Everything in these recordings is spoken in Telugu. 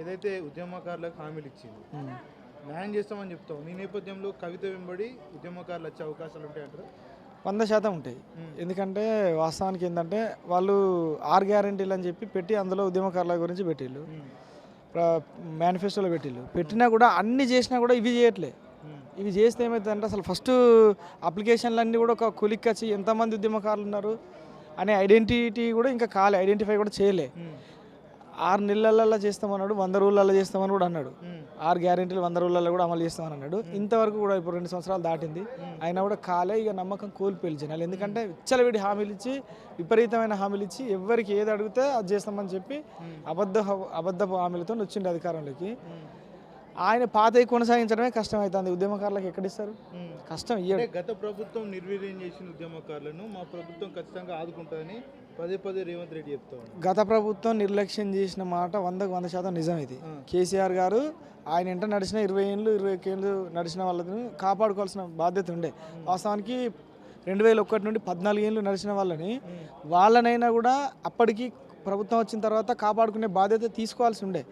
ఏదైతే ఉద్యమకారులకు హామీలు ఇచ్చింది న్యాయం చేస్తామని చెప్తాం నీ నేపథ్యంలో కవిత వెంబడి ఉద్యమకారులు వచ్చే అవకాశాలు ఉంటాయంటారు వంద శాతం ఉంటాయి. ఎందుకంటే వాస్తవానికి ఏంటంటే వాళ్ళు ఆరు గ్యారంటీలు అని చెప్పి పెట్టి అందులో ఉద్యమకారుల గురించి పెట్టిళ్ళు. మేనిఫెస్టోలో పెట్టిళ్ళు. పెట్టినా కూడా అన్ని చేసినా కూడా ఇవి చేయట్లే. ఇవి చేస్తే ఏమవుతుందంటే అసలు ఫస్ట్ అప్లికేషన్లు అన్నీ కూడా ఒక కులిక్ వచ్చి ఎంతమంది ఉద్యమకారులు ఉన్నారు అనే ఐడెంటిటీ కూడా ఇంకా కాలే ఐడెంటిఫై కూడా చేయలే. ఆరు నెలలలో చేస్తామన్నాడు వంద రోజులలో చేస్తామని కూడా అన్నాడు. ఆరు గ్యారెంటీలు వంద రోజులలో కూడా అమలు చేస్తామని అన్నాడు. ఇంతవరకు కూడా ఇప్పుడు రెండు సంవత్సరాలు దాటింది. అయినా కూడా కాలే ఇక నమ్మకం కోల్పోయి జనాలు. ఎందుకంటే విచ్చలవిడి హామీలు ఇచ్చి విపరీతమైన హామీలు ఇచ్చి ఎవరికి ఏది అడిగితే అది చేస్తామని చెప్పి అబద్ధ అబద్ధపు హామీలతో వచ్చింది అధికారంలోకి. ఆయన పాతవి కొనసాగించడమే కష్టం అవుతుంది ఉద్యమకారులకు ఎక్కడిస్తారు? కష్టం గత ప్రభుత్వం నిర్వీర్యం చేసిన ఉద్యమకారులను మా ప్రభుత్వం ఖచ్చితంగా ఆదుకుంటుందని పదే పదే రేవంత్ రెడ్డి చెప్తా ఉన్నాడు. గత ప్రభుత్వం నిర్లక్ష్యం చేసిన మాట వందకు వంద శాతం నిజం ఇది. కేసీఆర్ గారు ఆయన ఎంట నడిచిన ఇరవై ఏళ్ళు ఇరవై ఏళ్ళు నడిచిన వాళ్ళని కాపాడుకోవాల్సిన బాధ్యత ఉండే. వాస్తవానికి రెండు వేల ఒకటి నుండి పద్నాలుగు ఏళ్ళు నడిచిన వాళ్ళని వాళ్ళనైనా కూడా అప్పటికి ప్రభుత్వం వచ్చిన తర్వాత కాపాడుకునే బాధ్యత తీసుకోవాల్సి ఉండే.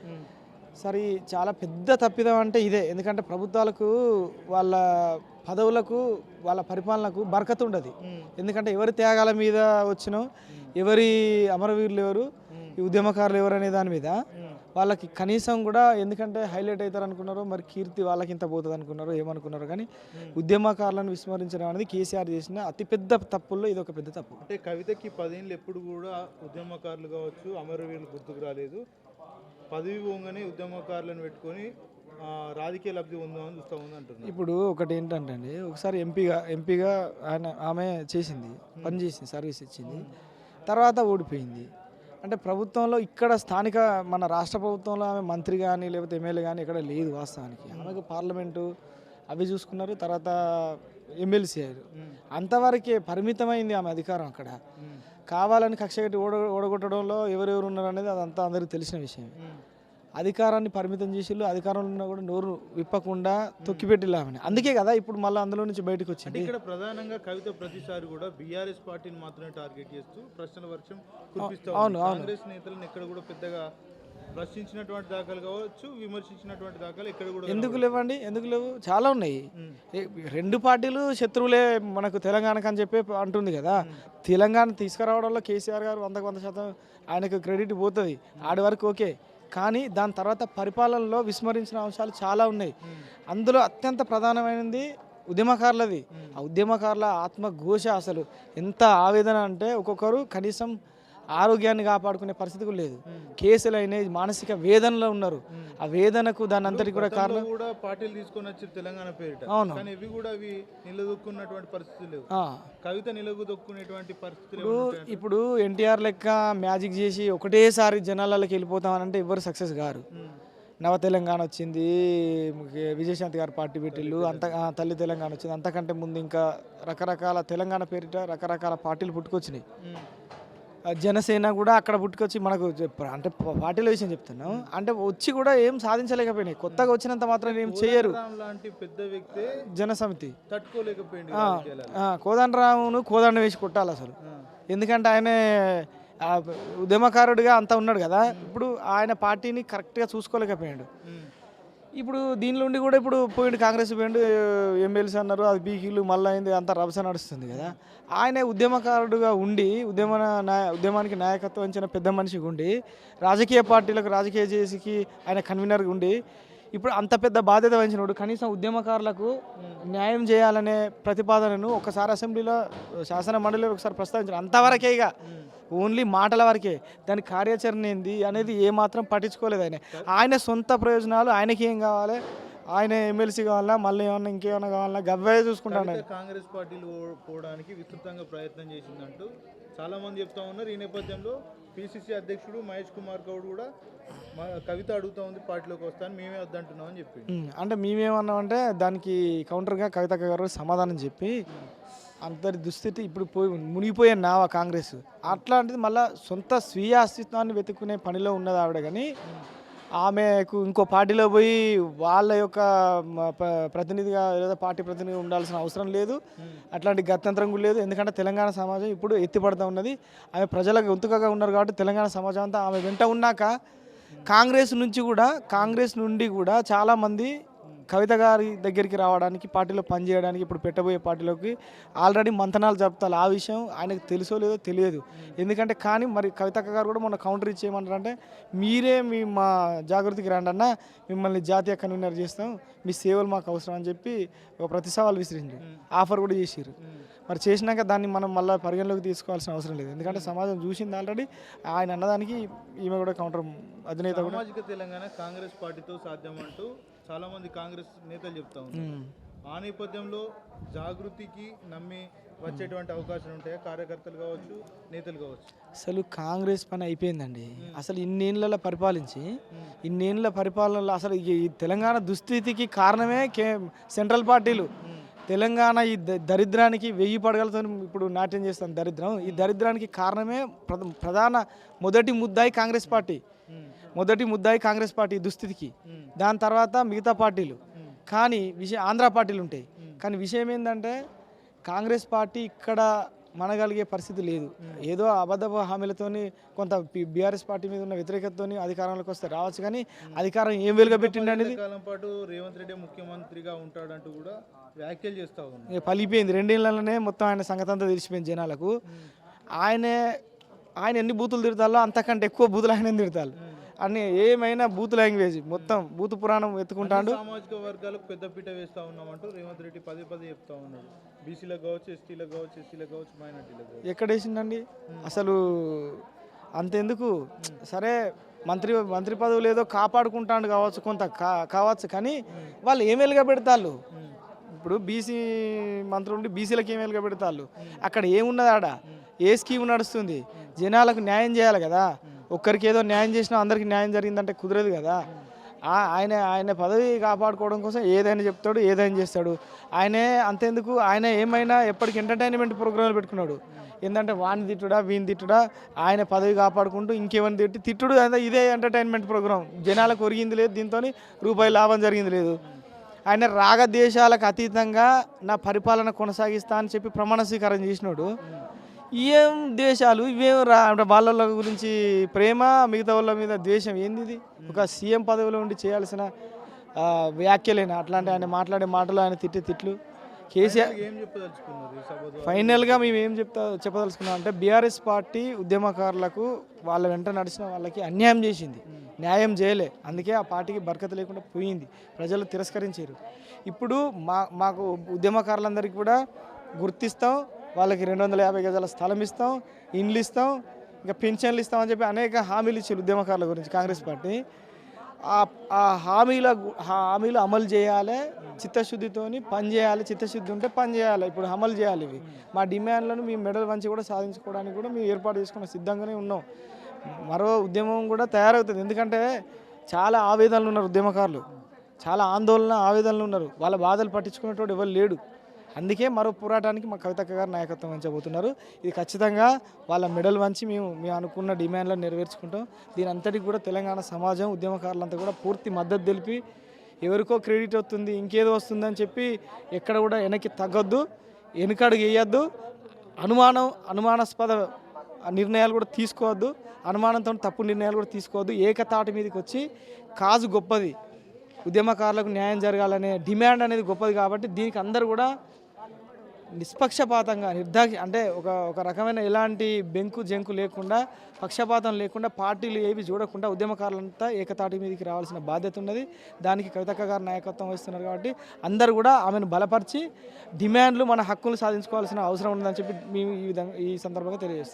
సరే చాలా పెద్ద తప్పిదం అంటే ఇదే. ఎందుకంటే ప్రభుత్వాలకు వాళ్ళ పదవులకు వాళ్ళ పరిపాలనకు బరకత ఉండదు. ఎందుకంటే ఎవరి త్యాగాల మీద వచ్చినో ఎవరి అమరవీరులు ఎవరు ఈ ఉద్యమకారులు ఎవరు అనే దాని మీద వాళ్ళకి కనీసం కూడా ఎందుకంటే హైలైట్ అవుతారు అనుకున్నారో మరి కీర్తి వాళ్ళకి ఇంత పోతుంది అనుకున్నారో ఏమనుకున్నారో కానీ ఉద్యమకారులను విస్మరించడం అనేది కేసీఆర్ చేసిన అతిపెద్ద తప్పుల్లో ఇది ఒక పెద్ద తప్పు. అంటే కవితకి పదేళ్ళు ఎప్పుడు కూడా ఉద్యమకారులు కావచ్చు అమరవీరులు గుర్తుకు రాలేదు. పదవి పోగానే ఉద్యమకారులను పెట్టుకొని రాజకీయ లబ్ధి ఉందని చూస్తా ఉంది అంటున్నారు. ఇప్పుడు ఒకటి ఏంటంటే అండి ఒకసారి ఎంపీగా ఎంపీగా ఆయన ఆమె చేసింది పని చేసింది సర్వీస్ ఇచ్చింది తర్వాత ఓడిపోయింది. అంటే ప్రభుత్వంలో ఇక్కడ స్థానిక మన రాష్ట్ర ప్రభుత్వంలో ఆమె మంత్రి కానీ లేకపోతే ఎమ్మెల్యే కానీ ఇక్కడ లేదు వాస్తవానికి. ఆమెకు పార్లమెంటు అవి చూసుకున్నారు తర్వాత ఎమ్మెల్సీ అయ్యారు. అంతవరకే పరిమితమైంది ఆమె అధికారం అక్కడ. కావాలని కక్ష కట్టి ఓడ ఓడగొట్టడంలో ఎవరెవరు ఉన్నారు అనేది అదంతా అందరికీ తెలిసిన విషయం అధికారాన్ని పరిమితం చేసిళ్ళు అధికారంలో ఉన్నా కూడా నోరు విప్పకుండా తొక్కిపెట్టిల్లు అందుకే కదా ఇప్పుడు మళ్ళీ అందులో నుంచి బయటకు వచ్చింది. ఇక్కడ ప్రధానంగా కవిత ప్రతిసారి కూడా బీఆర్ఎస్ పార్టీని మాత్రమే టార్గెట్ చేస్తూ ప్రశ్నల వర్షం. అవును, అవును. కాంగ్రెస్ నేతలను ఎక్కడ కూడా పెద్దగా ప్రశ్నించినటువంటి దాఖలు కావచ్చు విమర్శించినటువంటి దాఖలు ఎక్కడ కూడా ఎందుకు లేవండి? ఎందుకు లేవు? చాలా ఉన్నాయి. రెండు పార్టీలు శత్రువులే మనకు తెలంగాణకు అని చెప్పి అంటుంది కదా. తెలంగాణ తీసుకురావడంలో కేసీఆర్ గారు వందకు వంద శాతం ఆయనకు క్రెడిట్ పోతుంది. ఆడి వరకు ఓకే. కానీ దాని తర్వాత పరిపాలనలో విస్మరించిన అంశాలు చాలా ఉన్నాయి. అందులో అత్యంత ప్రధానమైనది ఉద్యమకారులది. ఆ ఉద్యమకారుల ఆత్మఘోష అసలు. ఎంత ఆవేదన అంటే ఒక్కొక్కరు కనీసం ఆరోగ్యాన్ని కాపాడుకునే పరిస్థితి కూడా లేదు. కేసులు అయినాయి మానసిక వేదనలో ఉన్నారు. ఆ వేదనకు దాని అంతటి కూడా కారణం కూడా పార్టీలు తీసుకొని వచ్చి తెలంగాణ పేరిట. అవును. కానీ ఇవి కూడా అవి నిలదొక్కున్నటువంటి పరిస్థితులు కవిత నిలదొక్కునేటువంటి పరిస్థితులు ఇప్పుడు ఎన్టీఆర్ లెక్క మ్యాజిక్ చేసి ఒకటేసారి జనాలకి వెళ్ళిపోతామనంటే ఎవరు సక్సెస్ గారు ఉమ్. నవ తెలంగాణ వచ్చింది విజయశాంతి గారు పార్టీ పెట్టిళ్ళు అంత తల్లి తెలంగాణ వచ్చింది. అంతకంటే ముందు ఇంకా రకరకాల తెలంగాణ పేరిట రకరకాల పార్టీలు పుట్టుకొచ్చినాయి. జనసేన కూడా అక్కడ పుట్టుకొచ్చి మనకు అంటే పార్టీల విషయం చెప్తున్నాం. అంటే వచ్చి కూడా ఏం సాధించలేకపోయినాయి. కొత్తగా వచ్చినంత మాత్రం ఏం చేయరు పెద్ద వ్యక్తే జనసమితి. కోదండరామును కోదండ వేసి కొట్టాలి అసలు. ఎందుకంటే ఆయన ఉద్యమకారుడిగా అంతా ఉన్నాడు కదా. ఇప్పుడు ఆయన పార్టీని కరెక్ట్గా చూసుకోలేకపోయాడు. ఇప్పుడు దీనిలో ఉండి కూడా ఇప్పుడు పోయిండు కాంగ్రెస్ పోయిండు ఎమ్మెల్సీ అన్నారు అది బీకీలు మళ్ళీ అయింది అంత రభస నడుస్తుంది కదా. ఆయన ఉద్యమకారుడుగా ఉండి ఉద్యమ నాయ ఉద్యమానికి నాయకత్వం ఇచ్చిన పెద్ద మనిషిగా ఉండి రాజకీయ పార్టీలకు రాజకీయ చేసికి ఆయన కన్వీనర్గా ఉండి ఇప్పుడు అంత పెద్ద బాధ్యత వహించినోడు కనీసం ఉద్యమకారులకు న్యాయం చేయాలనే ప్రతిపాదనను ఒకసారి అసెంబ్లీలో శాసన మండలిలో ఒకసారి ప్రస్తావించారు. అంతవరకే ఇక. ఓన్లీ మాటల వరకే. దాని కార్యాచరణ ఏంది అనేది ఏమాత్రం పట్టించుకోలేదు ఆయన. ఆయన సొంత ప్రయోజనాలు ఆయనకి ఏం కావాలి? ఆయన ఎమ్మెల్సీ కావాలా మళ్ళీ ఏమన్నా ఇంకేమన్నా కావాలా గవ్వే చూసుకుంటాను కాంగ్రెస్ పార్టీలు పోవడానికి విస్తృతంగా ప్రయత్నం చేసిందంటూ చాలా మంది చెప్తా ఉన్నారు. ఈ నేపథ్యంలో పిసిసి అధ్యక్షుడు మహేష్ కుమార్ గౌడ్ కూడా మా కవిత అడుగుతా ఉంది పార్టీలోకి వస్తాను మేమే వద్దంటున్నాం అని చెప్పింది ఉమ్, అంటే మేమేమన్నామంటే దానికి కౌంటర్గా కవిత గారు సమాధానం చెప్పి అందరి దుస్థితి ఇప్పుడు పోయి మునిగిపోయే నావా కాంగ్రెస్. అట్లాంటిది మళ్ళీ సొంత స్వీయ అస్తిత్వాన్ని వెతుక్కునే పనిలో ఉన్నది ఆవిడ కానీ ఆమెకు ఇంకో పార్టీలో పోయి వాళ్ళ యొక్క ప్రతినిధిగా లేదా పార్టీ ప్రతినిధిగా ఉండాల్సిన అవసరం లేదు. అట్లాంటి గత్యంతరం కూడా లేదు. ఎందుకంటే తెలంగాణ సమాజం ఇప్పుడు ఎత్తిపడుతూ ఉన్నది. ఆమె ప్రజలకు గొంతుకగా ఉన్నారు కాబట్టి తెలంగాణ సమాజం అంతా ఆమె వెంట ఉన్నాక కాంగ్రెస్ నుంచి కూడా కాంగ్రెస్ నుండి కూడా చాలామంది కవిత గారి దగ్గరికి రావడానికి పార్టీలో పనిచేయడానికి ఇప్పుడు పెట్టబోయే పార్టీలోకి ఆల్రెడీ మంతనాలు జరుపుతారు. ఆ విషయం ఆయనకు తెలుసో లేదో తెలియదు. ఎందుకంటే కానీ మరి కవితక్క గారు కూడా మొన్న కౌంటర్ ఇచ్చేయమంటారు అంటే మీరే మీ మా జాగృతికి రండి అన్న మిమ్మల్ని జాతీయ కన్వీనర్ చేస్తాం మీ సేవలు మాకు అవసరం అని చెప్పి ఒక ప్రతి సవాలు విసిరిండు. ఆఫర్ కూడా చేసిర్రు. మరి చేసినాక దాన్ని మనం మళ్ళీ పరిగణలోకి తీసుకోవాల్సిన అవసరం లేదు. ఎందుకంటే సమాజం చూసింది ఆల్రెడీ ఆయన అన్నదానికి ఈమె కూడా కౌంటర్ అధినేత కూడా తెలంగాణ కాంగ్రెస్ పార్టీతో సాధ్యం అంటూ చాలా మంది కాంగ్రెస్ నేతలు చెప్తా ఉన్నారు. ఆ నేపథ్యంలో జాగృతికి నమ్మి వచ్చేటువంటి అవకాశాలు ఉంటాయా? కార్యకర్తలు కావచ్చు నేతలు కావచ్చు? అసలు కాంగ్రెస్ పని అయిపోయిందండి. అసలు ఇన్నేళ్ళలో పరిపాలించి ఇన్నేళ్ళ పరిపాలనలో అసలు ఈ తెలంగాణ దుస్థితికి కారణమే కే సెంట్రల్ పార్టీలు. తెలంగాణ ఈ దరిద్రానికి వెయ్యి పడగలతో ఇప్పుడు నాట్యం చేస్తాం దరిద్రం. ఈ దరిద్రానికి కారణమే ప్రధ- ప్రధాన మొదటి ముద్దాయి కాంగ్రెస్ పార్టీ. మొదటి ముద్దాయి కాంగ్రెస్ పార్టీ దుస్థితికి. దాని తర్వాత మిగతా పార్టీలు. కానీ విషయం ఆంధ్ర పార్టీలు ఉంటాయి. కానీ విషయం ఏంటంటే కాంగ్రెస్ పార్టీ ఇక్కడ మనగలిగే పరిస్థితి లేదు. ఏదో అబద్ధ హామీలతోని కొంత బీఆర్ఎస్ పార్టీ మీద ఉన్న వ్యతిరేకతతోని అధికారంలోకి వస్తే రావచ్చు కానీ అధికారం ఏం వెలుగబెట్టింది అనేది కాలం పాటు రేవంత్ రెడ్డి ముఖ్యమంత్రిగా ఉంటాడంటూ కూడా వ్యాఖ్యలు చేస్తా ఉన్నారు. పలిపోయింది రెండేళ్ళలోనే మొత్తం ఆయన సంగతి అంతా తెలిసిపోయింది జనాలకు. ఆయనే ఆయన ఎన్ని బూతులు తిడతాలో అంతకంటే ఎక్కువ బూతులు ఆయన తిడతారు. అన్ని ఏమైనా బూత్ లాంగ్వేజ్ మొత్తం బూత్ పురాణం ఎత్తుకుంటాడు. సామాజిక వర్గాలకు పెద్దపీట వేస్తా ఉన్నామంటూ రేవంత్ రెడ్డి పదే పదే చెప్తా ఉన్నాడు. బీసీలకు కావచ్చు ఎస్టీలకు కావచ్చు ఎస్సీలకు కావచ్చు మైనార్టీలకు ఎక్కడ వేసిండండి అసలు అంతెందుకు? సరే మంత్రి మంత్రి పదవులు ఏదో కాపాడుకుంటాడు కావచ్చు కొంత కావచ్చు కానీ వాళ్ళు ఏం వెలుగా పెడతాళ్ళు? ఇప్పుడు బీసీ మంత్రులు ఉండి బీసీలకు ఏం వెలుగా పెడతాళ్ళు? అక్కడ ఏమున్నది ఆడ? ఏ స్కీమ్ నడుస్తుంది? జనాలకు న్యాయం చేయాలి కదా? ఒక్కరికి ఏదో న్యాయం చేసినా అందరికీ న్యాయం జరిగిందంటే కుదరదు కదా. ఆయన ఆయన పదవి కాపాడుకోవడం కోసం ఏదైనా చెప్తాడు ఏదైనా చేస్తాడు. ఆయనే అంతెందుకు ఆయన ఏమైనా ఎప్పటికి ఎంటర్టైన్మెంట్ ప్రోగ్రాంలు పెట్టుకున్నాడు. ఏంటంటే వాని తిట్టుడా వీని తిట్టుడా ఆయన పదవి కాపాడుకుంటూ ఇంకేమైనా తిట్టి తిట్టుడు అదే ఇదే ఎంటర్టైన్మెంట్ ప్రోగ్రాం జనాలకు ఒరిగింది లేదు దీంతో రూపాయి లాభం జరిగింది లేదు. ఆయన రాగద్వేషాలకు అతీతంగా నా పరిపాలన కొనసాగిస్తా అని చెప్పి ప్రమాణ స్వీకారం చేసినాడు. ఏం దేశాలు ఇవేం రా అంటే వాళ్ళ గురించి ప్రేమ మిగతా వాళ్ళ మీద ద్వేషం ఏంది ఇది ఒక సీఎం పదవిలో ఉండి చేయాల్సిన వ్యాఖ్యలేనా? అట్లాంటి ఆయన మాట్లాడే మాటలు ఆయన తిట్టే తిట్లు. కేసీఆర్ ఫైనల్గా మేము ఏం చెప్తా చెప్పదలుచుకున్నాం అంటే బీఆర్ఎస్ పార్టీ ఉద్యమకారులకు వాళ్ళ వెంట నడిచిన వాళ్ళకి అన్యాయం చేసింది. న్యాయం చేయలే. అందుకే ఆ పార్టీకి బరకత లేకుండా పోయింది. ప్రజలు తిరస్కరించారు. ఇప్పుడు మా మాకు ఉద్యమకారులందరికీ కూడా గుర్తిస్తాం. వాళ్ళకి రెండు వందల యాభై గజాల స్థలం ఇస్తాం ఇండ్లు ఇస్తాం ఇంకా పెన్షన్లు ఇస్తామని చెప్పి అనేక హామీలు ఇచ్చారు ఉద్యమకారుల గురించి కాంగ్రెస్ పార్టీ. ఆ హామీల గు- హామీలు అమలు చేయాలి చిత్తశుద్ధితోని పని చేయాలి చిత్తశుద్ధి ఉంటే పని చేయాలి ఇప్పుడు అమలు చేయాలి ఇవి. మా డిమాండ్లను మీ మెడల్ వంచి కూడా సాధించుకోవడానికి కూడా మేము ఏర్పాటు చేసుకున్న సిద్ధంగానే ఉన్నాం. మరో ఉద్యమం కూడా తయారవుతుంది. ఎందుకంటే చాలా ఆవేదనలు ఉన్నారు ఉద్యమకారులు. చాలా ఆందోళన ఆవేదనలు ఉన్నారు. వాళ్ళ బాధలు పట్టించుకునేటోడు ఎవరు లేడు. అందుకే మరో పోరాటానికి మా కవితక్క గారు నాయకత్వం వహించబోతున్నారు. ఇది ఖచ్చితంగా వాళ్ళ మెడల్ వంచి మేము మేము అనుకున్న డిమాండ్లను నెరవేర్చుకుంటాం. దీని అంతటికి కూడా తెలంగాణ సమాజం ఉద్యమకారులంతా కూడా పూర్తి మద్దతు తెలిపి ఎవరికో క్రెడిట్ వస్తుంది ఇంకేదో వస్తుందని చెప్పి ఎక్కడ కూడా వెనక్కి తగ్గొద్దు వెనుకడుగు వేయద్దు. అనుమానం అనుమానాస్పద నిర్ణయాలు కూడా తీసుకోవద్దు. అనుమానంతో తప్పు నిర్ణయాలు కూడా తీసుకోవద్దు. ఏకతాటి మీదకి వచ్చి కాజు గొప్పది. ఉద్యమకారులకు న్యాయం జరగాలనే డిమాండ్ అనేది గొప్పది కాబట్టి దీనికి అందరూ కూడా నిష్పక్షపాతంగా నిర్దాక్ష అంటే ఒక ఒక రకమైన ఎలాంటి బెంకు జంకు లేకుండా పక్షపాతం లేకుండా పార్టీలు ఏవి చూడకుండా ఉద్యమకారులంతా ఏకతాటి మీదకి రావాల్సిన బాధ్యత ఉన్నది. దానికి కవితక్క గారు నాయకత్వం వహిస్తున్నారు కాబట్టి అందరూ కూడా ఆమెను బలపరిచి డిమాండ్లు మన హక్కులు సాధించుకోవాల్సిన అవసరం ఉందని చెప్పి మేము ఈ విధంగా ఈ సందర్భంగా తెలియజేస్తాం